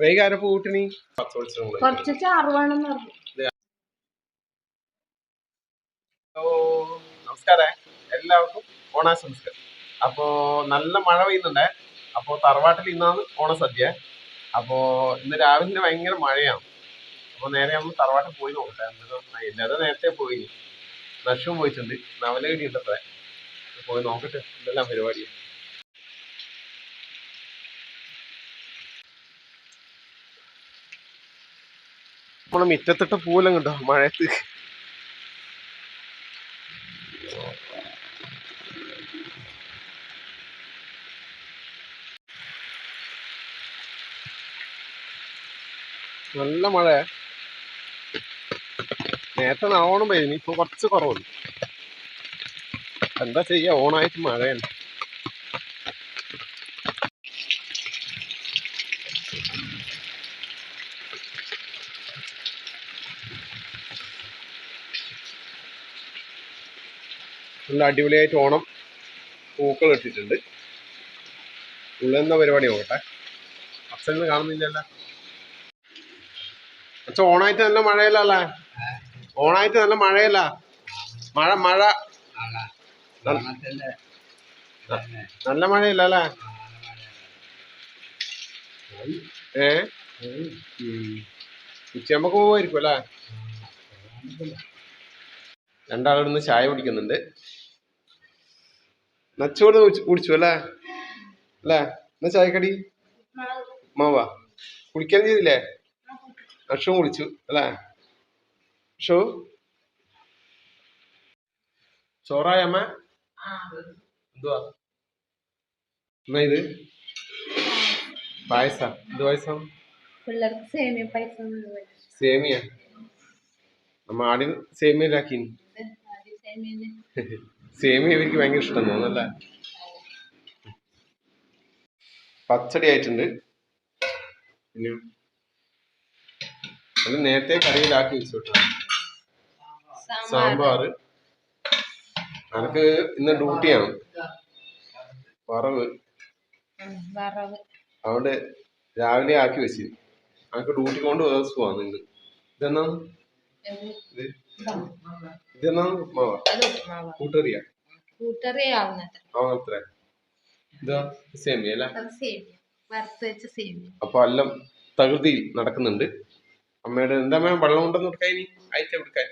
വൈകാരം കുറച്ച് ചാറ് നമസ്കാരം. എല്ലാവർക്കും ഓണാശംസകൾ. അപ്പോ നല്ല മഴ പെയ്യുന്നുണ്ടേ. അപ്പോ തറവാട്ടിൽ ഇന്നാണ് ഓണസദ്യ. അപ്പോ ഇന്ന് രാവിലെ ഭയങ്കര മഴയാണ്. അപ്പൊ നേരെ നമ്മൾ തറവാട്ടിൽ പോയി നോക്കട്ടെ. എല്ലാവരും നേരത്തെ പോയി. നഷ്ടവും പോയിട്ടുണ്ട്. നവല കിട്ടിയിട്ടത്രേ പോയി നോക്കട്ടെ. എന്തെല്ലാം പരിപാടി നമ്മളെ മിറ്റത്തിട്ട പൂലം കണ്ടോ? മഴയത്ത്. നല്ല മഴ. നേരത്തെ നല്ലോണം പെയ്യുന്നു ഇപ്പൊ കുറച്ച് കുറവുണ്ട്. എന്താ ചെയ്യാ? ഓണായിട്ട് മഴയാണ്. നല്ല അടിപൊളിയായിട്ട് ഓണം പൂക്കൾ ഇട്ടിട്ടുണ്ട്. ഉള്ളെന്ന പരിപാടി നോക്കട്ടെ. അച്ഛനൊന്നും കാണുന്നില്ലല്ലോ. അച്ഛൻ ഓണായിട്ട് നല്ല മഴയല്ലേ ഓണായിട്ട് നല്ല മഴയല്ല? മഴ മഴ. നല്ല മഴയില്ല അല്ലേ? ഏ? ഉച്ചയാകുമ്പോ പോവായിരിക്കും അല്ലേ? രണ്ടാളിടുന്ന് ചായ കുടിക്കുന്നുണ്ട്. നച്ചോട് കുടിച്ചു അല്ലേ? അല്ലേ? എന്നാ ചായക്കടി? മാവാ. കുടിക്കാൻ ചെയ്തില്ലേ? അക്ഷവും കുടിച്ചു അല്ലേ? അക്ഷോ? ചോറായ അമ്മ? എന്തുവാ? എന്നാ ഇത്? പായസ. എന്ത് പായസം? പിള്ളേർക്ക് സേമിയ സേമിയ. നമ്മ ആദ്യം സേമിയയിലാക്കി സേമിയ എനിക്ക് ഭയങ്കര ഇഷ്ടം തോന്നുന്നല്ലേ പച്ചടി ആയിട്ടുണ്ട്. പിന്നെ അത് നേരത്തെ കറിയിലാക്കി വെച്ചു കേട്ടോ സാമ്പാറ്. എനിക്ക് ഇന്ന് ഡ്യൂട്ടിയാണ്. വറവ്. വറവ്. അതുകൊണ്ട് രാവിലെ ആക്കി വെച്ചിരുന്നു. അനക്ക് ഡ്യൂട്ടി കൊണ്ട് ദിവസമാണ് ഇന്ന്. ഇതെന്നാ ഇത് ഇതെന്നാ കൂട്ടറിയാ? ഇതാ സേമിയ അല്ലേ? അപ്പൊ എല്ലാം തകൃതി നടക്കുന്നുണ്ട്. അമ്മയുടെ എന്താ അമ്മ വെള്ളം ഉണ്ടെന്ന് കൊടുക്കാൻ ഇനി? അയച്ച കൊടുക്കാൻ.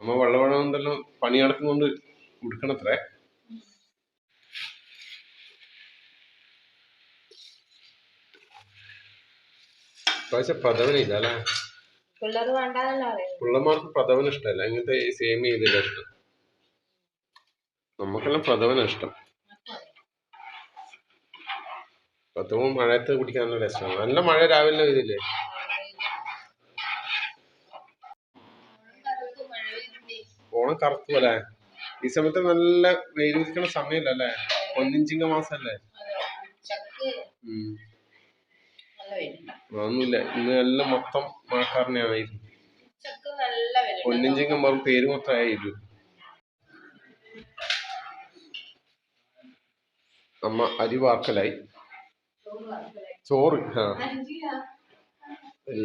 അമ്മ വെള്ളം വെള്ളം ഉണ്ടല്ലോ പണി നടക്കുന്നുണ്ട് കൊടുക്കണത്രേ. പക്ഷെ പദവനില്ല അല്ലേ? പിള്ളമാർക്ക് പ്രഥമന ഇഷ്ടമല്ല. ഇങ്ങനത്തെ സേമിയ ചെയ്തില്ല ഇഷ്ടം. നമുക്കെല്ലാം പ്രഥമന ഇഷ്ടം. പ്രഥമം മഴയത്ത് കുടിക്കാൻ നല്ല രസമാണ് നല്ല മഴ രാവിലെ ഇതില്ലേ ഓണം കറുത്തു അല്ലേ? ഈ സമയത്ത് നല്ല വെയിൽ നിൽക്കുന്ന സമയല്ലേ ഒന്നിഞ്ചിങ്ങ മാസല്ലേ ഉം. അതൊന്നുമില്ല. ഇന്ന് എല്ലാം മൊത്തം മഴക്കാരനെ ആയിരുന്നു. ചക്ക് നല്ല വില പൊന്നിഞ്ചിങ്ങം വെറും പേര് മൊത്തം ആയിരുന്നു. അമ്മ അരി വാർക്കലായി. ചോറ് ആ.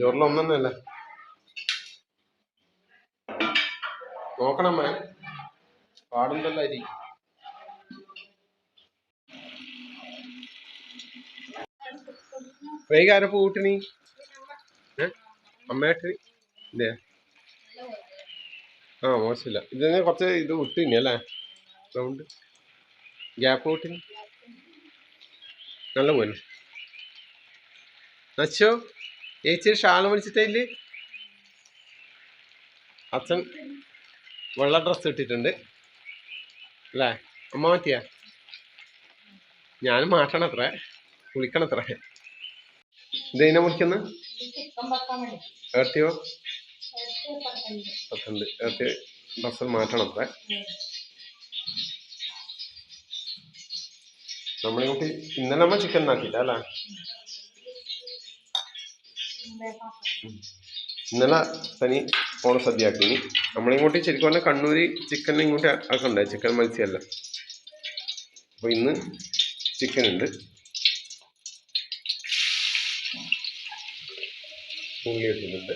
ചോറിൽ ഒന്നെണ്ണല്ല നോക്കണമ്മേ പാടുണ്ടല്ലോ അരി. വൈകാരപ്പ കൂട്ടിനി? ഏ? അമ്മയായിട്ട്? ഇല്ലേ? ആ മോശമില്ല. ഇതിന് കുറച്ച് ഇത് വിട്ടിനി അല്ലേ? സൗണ്ട് ഗ്യാപ്പ് വിട്ടിനി നല്ല പോലെ അച്ഛോ ചേച്ചി ഷാൾ വലിച്ചിട്ടില്ലേ അച്ഛൻ വെള്ള ഡ്രസ്സ് ഇട്ടിട്ടുണ്ട്. അല്ലേ? അമ്മ മാറ്റിയാ? ഞാനും മാറ്റണത്രേ. കുളിക്കണത്രേ. ഇതെങ്ങനെ മുറിക്കുന്ന? ഏർത്തിയോ പത്തുണ്ട് ഏർത്തി ബസ് മാറ്റണം അത്ര. നമ്മളെ കുട്ടി ഇന്നലെ നമ്മൾ ചിക്കൻ ആക്കിയില്ല അല്ലേ? ഇന്നലെ തനി ഓണ സദ്യ ആക്കി. നമ്മളിങ്ങോട്ട് ശരിക്കും പറഞ്ഞാൽ കണ്ണൂര് ചിക്കൻ ഇങ്ങോട്ട് ആക്കണ്ടേ? ചിക്കൻ മത്സ്യമല്ല. അപ്പോൾ ഇന്ന് ചിക്കൻ ഉണ്ട്. ഉള്ളി ഇട്ടിട്ടുണ്ട്?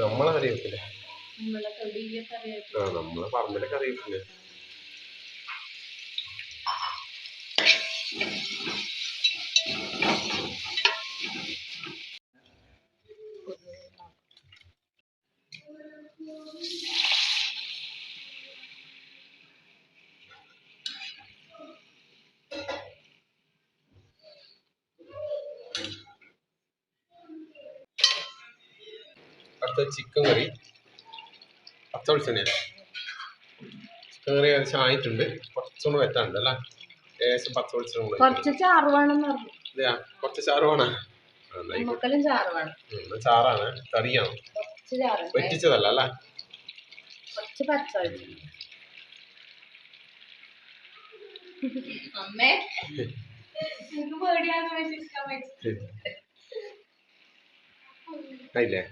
നമ്മളെ കറിയത്തില്ലേ നമ്മളെ ആ പറമ്പിലെ കറി അടുത്ത ചിക്കൻ കറി. പച്ച വെളിച്ചെണ്ണ ചിക്കൻ കറി. ഏകദേശം ആയിട്ടുണ്ട്. കുറച്ചുകൂടെ വെറ്റാണ്ട് അല്ലേ? ഏകദേശം പച്ച വെളിച്ചെണ്ണ കൂടെ കുറച്ച് ചാറ് വേണം കുറച്ച് ചാറ് വേണം. ചാറാണ്. കറിയാണ് ചാറ് വെറ്റിച്ചതല്ല അല്ലേ? കുറച്ച് പച്ച അമ്മേ. എനിക്ക് വെച്ച് ആയില്ലേ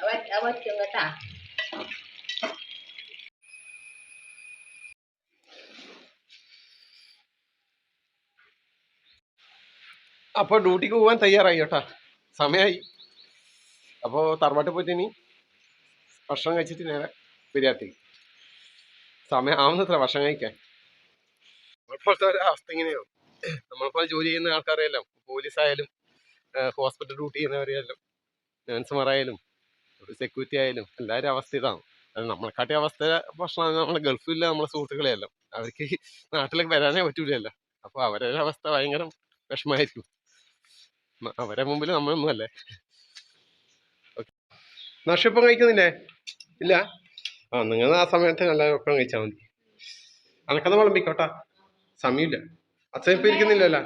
അത് പറ്റും കേട്ടാ അപ്പോൾ ഡ്യൂട്ടിക്ക് പോകാൻ തയ്യാറായി കേട്ടാ. സമയമായി അപ്പോൾ തറവാട്ടിൽ പോയിട്ട് ഇനി ഭക്ഷണം കഴിച്ചിട്ട് നേരെ പെരിയാത്തേക്ക് സമയം ആവുന്നത്ര ഭക്ഷണം കഴിക്കാൻ. നമ്മളിപ്പോഴത്തെ അവസ്ഥ ഇങ്ങനെയാണ് നമ്മളിപ്പോൾ ജോലി ചെയ്യുന്ന ആൾക്കാരെല്ലാം പോലീസ് ആയാലും ഹോസ്പിറ്റൽ ഡ്യൂട്ടി ചെയ്യുന്നവരെയെല്ലാം നേഴ്സുമാരായാലും സെക്യൂരിറ്റി ആയാലും എല്ലാവരും അവസ്ഥ ഇതാണ്. നമ്മളെക്കാട്ടി അവസ്ഥ ഭക്ഷണം നമ്മളെ ഗൾഫില്ല നമ്മളെ സുഹൃത്തുക്കളെയല്ലോ. അവർക്ക് നാട്ടിലേക്ക് വരാനേ പറ്റൂലല്ലോ. അപ്പോൾ അവരുടെ അവസ്ഥ ഭയങ്കര വിഷമമായിരിക്കും. മ- അവരെ മുമ്പിൽ നമ്മളൊന്നും അല്ലേ നഷ്ടപ്പം കഴിക്കുന്നില്ലേ? ഇല്ല? ആ നിങ്ങൾ ആ സമയത്ത് നല്ല ഒപ്പം കഴിച്ചാൽ മതി. അനക്കന്ന് വിളമ്പിക്കോട്ടാ. സമയമില്ല. അച്ഛൻ ഇപ്പൊ ഇരിക്കുന്നില്ലല്ലോ?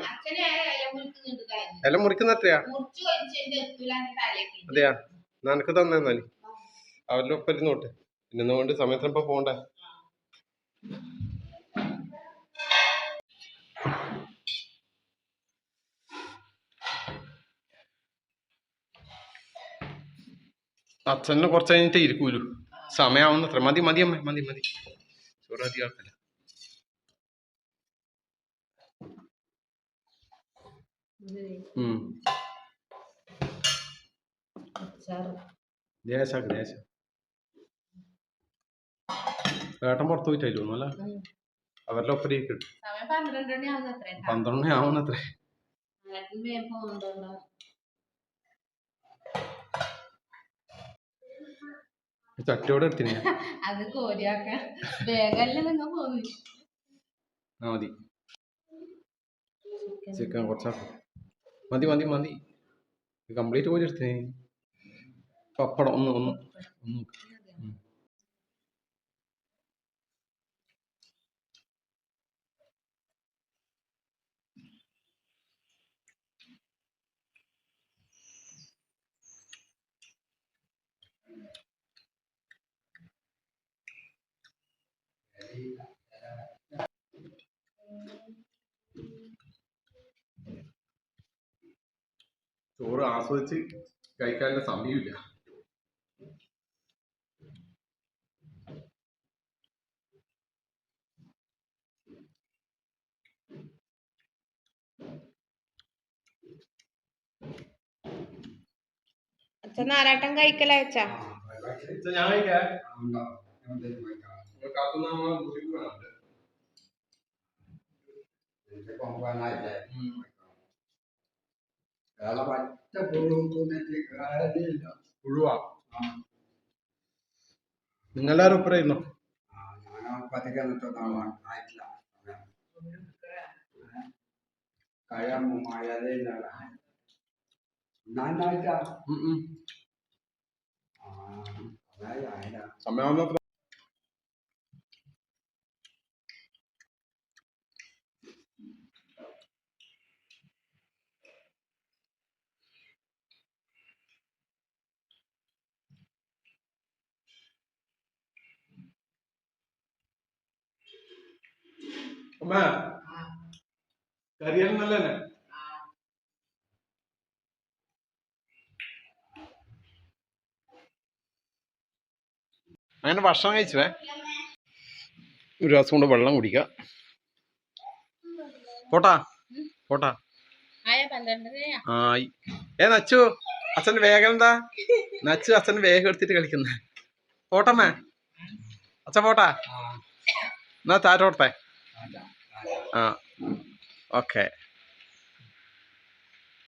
എല്ലാം മുറിക്കുന്ന അത്രയാ? അതെയാ? നനക്ക് തന്നെന്നാൽ അവരുടെ ഒപ്പം ഇരുന്നോട്ട്. പിന്നെ കൊണ്ട് സമയത്തിന് ഇപ്പൊ പോണ്ടേ? അച്ഛനെ കുറച്ച് കഴിഞ്ഞിട്ട് ഇരിക്കൂലു. സമയാവുന്നത്ര മതി മതി അമ്മ മതി മതി. ചോറ് മതി ദേശാക്ക് ദേശ ഏട്ടൻ പുറത്ത് പോയിട്ടായിരുന്നു അല്ല? അവരുടെ ഒപ്പം സമയം പന്ത്രണ്ട് അത്രേ ആവുന്നത്രേ വേഗം പോകുന്നുണ്ടോ ചട്ടിയോടെ എടുത്തിനെ അത് കോരിയാക്കാൻ വേഗല്ലേ നിങ്ങൾ പോന്നു. ആ മതി. ചിക്കൻ കുറച്ചാക്കും. മതി മതി മതി. കംപ്ലീറ്റ് പോയി എടുത്തേ പപ്പടം ഒന്ന് ഒന്ന് ഒന്ന് ഉം. ചോറ് ആസ്വദിച്ച് കഴിക്കാനുള്ള സമയമില്ല. അച്ഛൻ നാരാട്ടം കഴിക്കല അച്ഛാ? ഞാൻ കഴിക്കാം? പുഴുവാ നിങ്ങളെല്ലാരും ഒപ്പരം ഇരുന്നോ ഉം ഉം. സമയാവുന്നത്ര അമ്മ. കറിയെല്ലാം നല്ല തന്നെ അങ്ങനെ ഭക്ഷണം കഴിച്ചുവേ ഒരു ഗ്ലാസ് കൊണ്ട് വെള്ളം കുടിക്കാം. പോട്ടാ. പോട്ടാ. ആയി ഏ നച്ചു. അച്ഛന്റെ വേഗം എന്താ? നച്ചു അച്ഛൻ വേഗം എടുത്തിട്ട് കളിക്കുന്നേ. പോട്ടമ്മേ. അച്ഛൻ പോട്ടാ. എന്നാ താറ്റോട്ടെ ആ ഓക്കെ